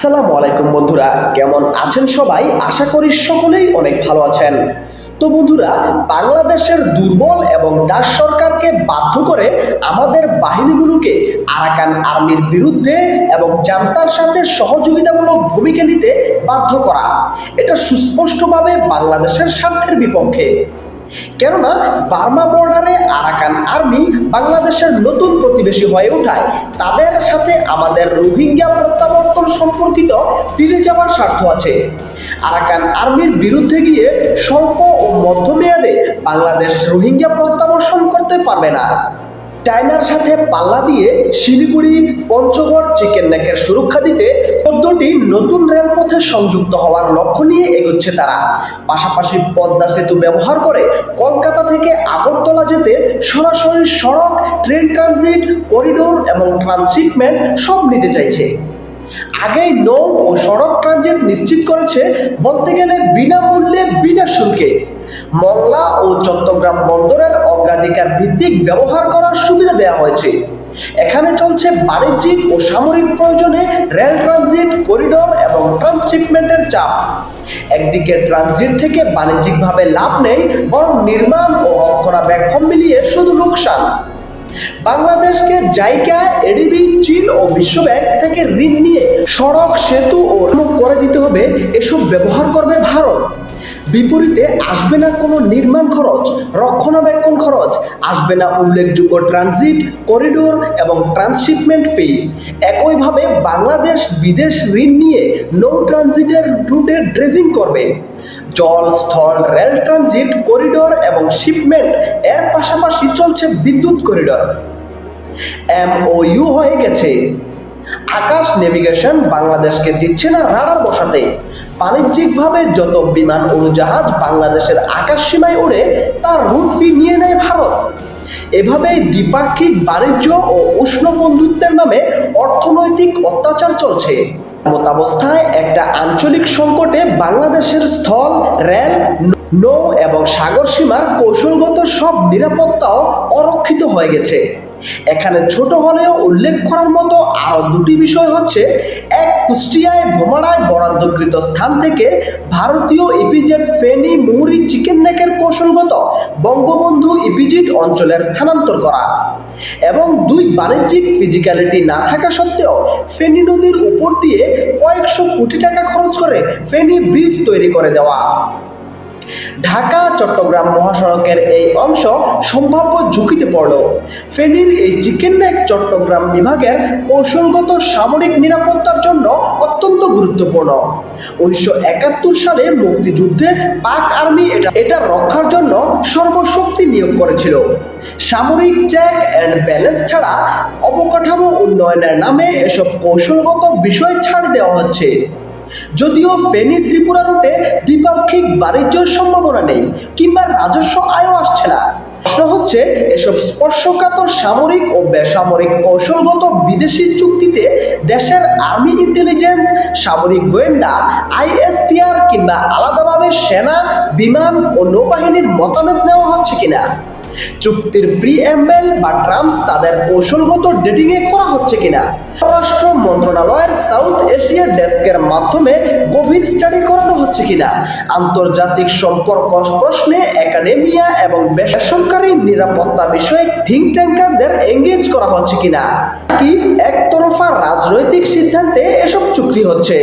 আসসালামু আলাইকুম বন্ধুরা, কেমন আছেন সবাই? আশা করি সকলেই অনেক ভালো আছেন। তো বন্ধুরা, বাংলাদেশের দুর্বল এবং দাস সরকারকে বাধ্য করে আমাদের বাহিনীগুলোকে আরাকান আর্মির বিরুদ্ধে এবং জান্তার সাথে সহযোগিতামূলক ভূমিকা নিতে বাধ্য করা। এটা সুস্পষ্টভাবে বাংলাদেশের স্বার্থের বিপক্ষে। কেননা বার্মা বর্ডারে আরাকান আর্মি বাংলাদেশের নতুন প্রতিবেশী হয়ে ওঠায়। তাদের সাথে আমাদের রোহিঙ্গা প্রত্যাবর্তন সম্পর্কিত টিলে যাওয়ার স্বার্থ আছে। আরাকান আর্মির বিরুদ্ধে গিয়ে স্বল্প ও মধ্যমেয়াদে বাংলাদেশ রোহিঙ্গা প্রত্যাবর্তন করতে পারবে না। চায়নার সাথে পাল্লা দিয়ে শিলিগুড়ি পঞ্চগড় চিকেন নেকের সুরক্ষা দিতে চোদ্দটি নতুন রেলপথে সংযুক্ত হওয়ার লক্ষ্য নিয়ে এগোচ্ছে তারা। পাশাপাশি পদ্মা সেতু ব্যবহার করে কলকাতা থেকে আগরতলা যেতে সরাসরি সড়ক, ট্রেন ট্রানজিট, করিডোর এবং ট্রান্সশিপমেন্ট সব নিতে চাইছে। আগেই নৌ ও সড়ক ট্রানজিট নিশ্চিত করেছে বলতে গেলে বিনামূল্যে, বিনা শুল্কে। মংলা ও চট্টগ্রাম বন্দরের অগ্রাধিকার ভিত্তিক ব্যবহার করার সুবিধা দেওয়া হয়েছে। এখানে চলছে বাণিজ্যিক ও সামরিক প্রয়োজনে রেল ট্রানজিট, করিডোর এবং ট্রান্সশিপমেন্টের চাপ। একদিকে ট্রানজিট থেকে বাণিজ্যিকভাবে লাভ নেই, বরং নির্মাণ ও রক্ষণাবেক্ষণ মিলিয়ে শুধু লোকসান। বাংলাদেশকে জায়গা এডিবি, চীন ও বিশ্বব্যাংক থেকে ঋণ নিয়ে সড়ক, সেতু ও করে দিতে হবে, এসব ব্যবহার করবে ভারত। বিপরীতে আসবে না কোনো নির্মাণ খরচ, রক্ষণাবেক্ষণ খরচ, আসবে না উল্লেখযোগ্য ট্রানজিট করিডোর এবং ট্রান্সশিপমেন্ট ফি একইভাবে বাংলাদেশ বিদেশ ঋণ নিয়ে নৌ ট্রানজিটের রুটে ড্রেজিং করবে। জল, স্থল রেল ট্রানজিট করিডোর এবং শিপমেন্ট এর পাশাপাশি চলছে বিদ্যুৎ করিডোর এমওইউ হয়ে গেছে। আকাশ নেভিগেশন বাংলাদেশকে দিচ্ছে না রাডার বসাতে। বাণিজ্যিকভাবে যত বিমান উড়োজাহাজ বাংলাদেশের আকাশ সীমায় উড়ে তার রুট ফি নিয়ে নেয় ভারত। এভাবে দ্বিপাক্ষিক বাণিজ্য ও উষ্ণ বন্ধুত্বের নামে অর্থনৈতিক অত্যাচার চলছে। মতাবস্থায় একটা আঞ্চলিক সংকটে বাংলাদেশের স্থল, রেল, নৌ এবং সাগর সীমার কৌশলগত সব নিরাপত্তাও অরক্ষিত হয়ে গেছে। এখানে ছোট হলেও উল্লেখ করার মতো আরও দুটি বিষয় হচ্ছে, এক কুষ্টিয়ায় ভোমারায় বরাদ্দকৃত স্থান থেকে ভারতীয় ইপিজেড ফেনী মুহুরি চিকেন নেকের কৌশলগত বঙ্গবন্ধু ইপিজিট অঞ্চলের স্থানান্তর করা এবং দুই বাণিজ্যিক ফিজিক্যালিটি না থাকা সত্ত্বেও ফেনী নদীর উপর দিয়ে কয়েকশো কোটি টাকা খরচ করে ফেনী ব্রিজ তৈরি করে দেওয়া। ঢাকা, চট্টগ্রাম মহাসড়কের এই অংশ সম্ভাব্য ঝুঁকিতে পড়ল। ফেনীর এই চিকেন নেক চট্টগ্রাম বিভাগের কৌশলগত সামরিক নিরাপত্তার জন্য অত্যন্ত গুরুত্বপূর্ণ। উনিশশো একাত্তর সালে মুক্তিযুদ্ধে পাক আর্মি এটা এটা রক্ষার জন্য সর্বশক্তি নিয়োগ করেছিল। সামরিক চেক অ্যান্ড ব্যালেন্স ছাড়া অবকাঠামো উন্নয়নের নামে এসব কৌশলগত বিষয় ছাড় দেওয়া হচ্ছে। যদিও ফেনী ত্রিপুরা রুটে দ্বিপাক্ষিক বাণিজ্যের সম্ভাবনা নেই কিংবা রাজস্ব আয়ও আসছে না। প্রশ্ন হচ্ছে, এসব স্পর্শকাতর সামরিক ও বেসামরিক কৌশলগত বিদেশি চুক্তিতে দেশের আর্মি ইন্টেলিজেন্স, সামরিক গোয়েন্দা, আইএসপিআর কিংবা আলাদাভাবে সেনা, বিমান ও নৌবাহিনীর মতামত নেওয়া হচ্ছে কিনা? চুক্তির প্রিএমবেল বা ট্রাম্পস তাদের কৌশলগত ডেটিংয়ে করা হচ্ছে কিনা? পররাষ্ট্র মন্ত্রণালয়ের সাউথ এশিয়া ডেস্কের মাধ্যমে গভীর স্টাডি করানো হচ্ছে কিনা? আন্তর্জাতিক সম্পর্ক প্রশ্নে একাডেমিয়া এবং বেসরকারি নিরাপত্তা বিষয়ে থিঙ্ক ট্যাঙ্কারদের এঙ্গেজ করা হচ্ছে কিনা? কি একতরফা রাজনৈতিক সিদ্ধান্তে এসব চুক্তি হচ্ছে?